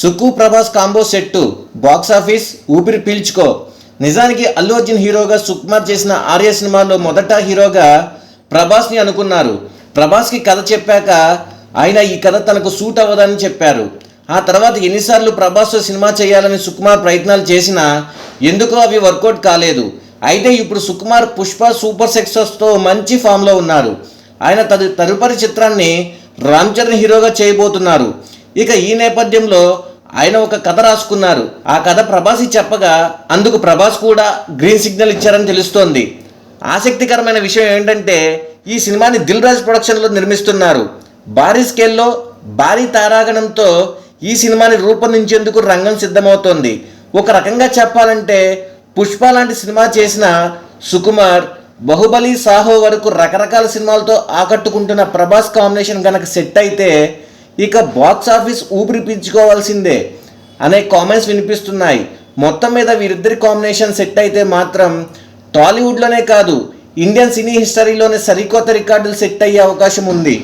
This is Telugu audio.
Sukku Prabhas combo set box office ఊపిరి పీల్చుకో. నిజానికి అల్లు అర్జున్ హీరోగా సుకుమార్ చేసిన ఆర్య సినిమాలో మొదట హీరోగా ప్రభాస్ని అనుకున్నారు. ప్రభాస్కి కథ చెప్పాక ఆయన ఈ కథ తనకు సూట్ అవ్వదని చెప్పారు. ఆ తర్వాత ఎన్నిసార్లు ప్రభాస్తో సినిమా చేయాలని సుకుమార్ ప్రయత్నాలు చేసినా ఎందుకో అవి వర్కౌట్ కాలేదు. అయితే ఇప్పుడు సుకుమార్ పుష్ప సూపర్ సక్సెస్తో మంచి ఫామ్లో ఉన్నారు. ఆయన తదు తదుపరి చిత్రాన్ని రామ్ చరణ్ హీరోగా చేయబోతున్నారు. ఇక ఈ నేపథ్యంలో ఆయన ఒక కథ రాసుకున్నారు. ఆ కథ ప్రభాస్ చెప్పగా అందుకు ప్రభాస్ కూడా గ్రీన్ సిగ్నల్ ఇచ్చారని తెలుస్తోంది. ఆసక్తికరమైన విషయం ఏంటంటే ఈ సినిమాని దిల్ రాజ్ ప్రొడక్షన్లో నిర్మిస్తున్నారు. భారీ స్కేల్లో భారీ తారాగణంతో ఈ సినిమాని రూపొందించేందుకు రంగం సిద్ధమవుతోంది. ఒక రకంగా చెప్పాలంటే పుష్ప లాంటి సినిమా చేసిన సుకుమార్ బాహుబలి సాహో వరకు రకరకాల సినిమాలతో ఆకట్టుకుంటున్న ప్రభాస్ కాంబినేషన్ కనుక సెట్ అయితే ఇక బాక్స్ ఆఫీస్ ఊపిరి పీల్చుకోవాల్సిందే అనే కామెంట్స్ వినిపిస్తున్నాయి. మొత్తం మీద వీరిద్దరి కాంబినేషన్ సెట్ అయితే మాత్రం టాలీవుడ్లోనే కాదు ఇండియన్ సినీ హిస్టరీలోనే సరికొత్త రికార్డులు సెట్ అయ్యే అవకాశం ఉంది.